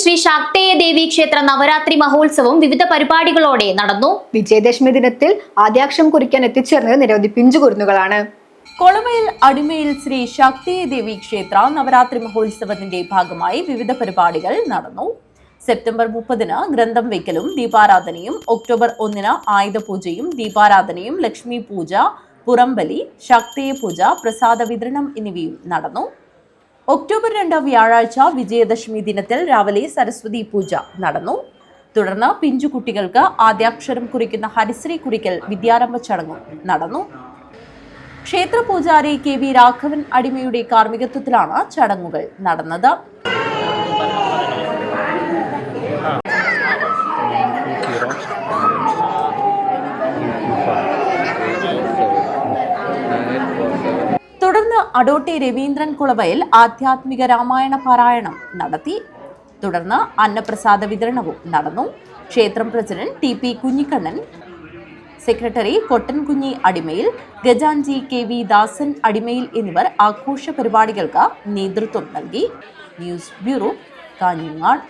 ശ്രീ ശാക്തേയ ദേവി ക്ഷേത്ര നവരാത്രി മഹോത്സവം വിവിധ പരിപാടികളോടെ നടന്നു. വിജയദശമി ദിനത്തിൽ ആദ്യാക്ഷം കുറിക്കാൻ എത്തിച്ചേർന്നത് നിരവധി പിഞ്ചുകുരുന്നുകളാണ് കൊളമയിൽ അടിമയിൽ ശ്രീ ശാക്തേയ ദേവി ക്ഷേത്ര നവരാത്രി മഹോത്സവത്തിന്റെ ഭാഗമായി വിവിധ പരിപാടികൾ നടന്നു. സെപ്റ്റംബർ മുപ്പതിന് ഗ്രന്ഥം വയ്ക്കലും ദീപാരാധനയും ഒക്ടോബർ ഒന്നിന് ആയുധപൂജയും ദീപാരാധനയും ലക്ഷ്മി പൂജ പുറംബലി ശക്തിയ പൂജ പ്രസാദ വിതരണം എന്നിവയും നടന്നു. ഒക്ടോബർ രണ്ടാം വ്യാഴാഴ്ച വിജയദശമി ദിനത്തിൽ രാവിലെ സരസ്വതി പൂജ നടന്നു. തുടർന്ന് പിഞ്ചു കുട്ടികൾക്ക് ആദ്യാക്ഷരം കുറിക്കുന്ന ഹരിശ്രീ കുറിക്കൽ വിദ്യാരംഭ ചടങ്ങും നടന്നു. ക്ഷേത്ര പൂജാരി കെ വി രാഘവൻ അടിമയുടെ കാർമ്മികത്വത്തിലാണ് ചടങ്ങുകൾ നടന്നത്. അടോട്ടെ രവീന്ദ്രൻ കുളവയിൽ ആധ്യാത്മിക രാമായണ പാരായണം നടത്തി. തുടർന്ന് അന്നപ്രസാദ വിതരണവും നടന്നു. ക്ഷേത്രം president T P Kunhikannan secretary Kottankunhi അടിമയിൽ ഗജാൻജി കെ വി ദാസൻ അടിമയിൽ എന്നിവർ ആഘോഷ പരിപാടികൾക്ക് നേതൃത്വം നൽകി. News bureau Kanhangad.